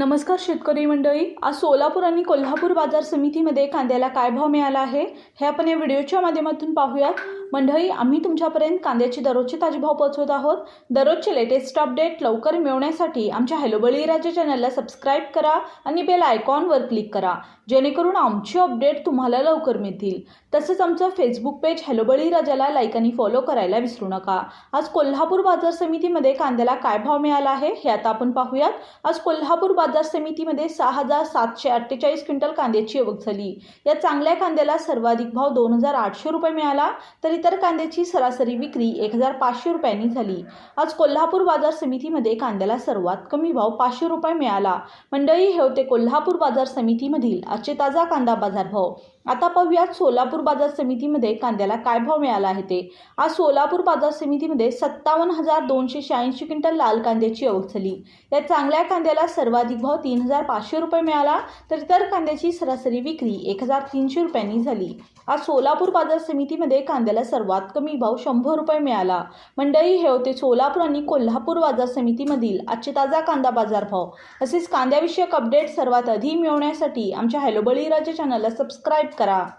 नमस्कार शेतकरी मंडळी आज सोलापूर आणि कोल्हापूर बाजार समितीमध्ये कांद्याला काय भाव मिळाला आहे हे आपण या व्हिडिओच्या माध्यमातून पाहूयात. मंडळी आम्ही तुमच्यापर्यंत कांद्याचे दररोजचे ताजे भाव पोहोचवत आहोत. दररोजचे लेटेस्ट अपडेट लवकर मिळवण्यासाठी आमच्या हॅलो बळीराजा चॅनलला सबस्क्राईब करा आणि बेल आयकॉनवर क्लिक करा जेणेकरून आमचे अपडेट तुम्हाला लवकर मिळतील. तसंच आमचं फेसबुक पेज हॅलो बळीराजाला लाईक आणि फॉलो करायला विसरू नका. आज कोल्हापूर बाजार समितीमध्ये कांद्याला काय भाव मिळाला आहे हे आता आपण पाहूयात. आज कोल्हापूर बाजार बाजार समितीमध्ये सहा हजार सातशे अठ्ठेचाळीस क्विंटल कांद्याची आवक झाली. या चांगल्या कांद्याला सर्वाधिक भाव दोन हजार आठशे रुपये मिळाला तर इतर कांद्याची सरासरी विक्री एक हजार पाचशे रुपयांनी झाली. आज कोल्हापूर बाजार समितीमध्ये कांद्याला सर्वात कमी भाव पाचशे रुपये मिळाला. मंडळी हे होते कोल्हापूर बाजार समितीमधील आजचे ताजा कांदा बाजार भाव आता पाहूयात सोलापूर बाजार समितीमध्ये कांद्याला काय भाव मिळाला आहे ते. आज सोलापूर बाजार समितीमध्ये सत्तावन्न हजार दोनशे शहाऐंशी क्विंटल लाल कांद्याची आवक झाली. या चांगल्या कांद्याला सर्वाधिक भाव तीन हजार पाचशे रुपये मिळाला तर इतर कांद्याची सरासरी विक्री एक हजार तीनशे रुपयांनी झाली. आज सोलापूर बाजार समितीमध्ये कांद्याला सर्वात कमी भाव शंभर रुपये मिळाला. मंडळी हे होते सोलापूर आणि कोल्हापूर बाजार समितीमधील आजचे ताजा कांदा बाजार भाव. तसेच कांद्याविषयक अपडेट सर्वात आधी मिळवण्यासाठी आमच्या हॅलो बळीराजा चॅनलला सबस्क्राईब सबस्क्राईब करा.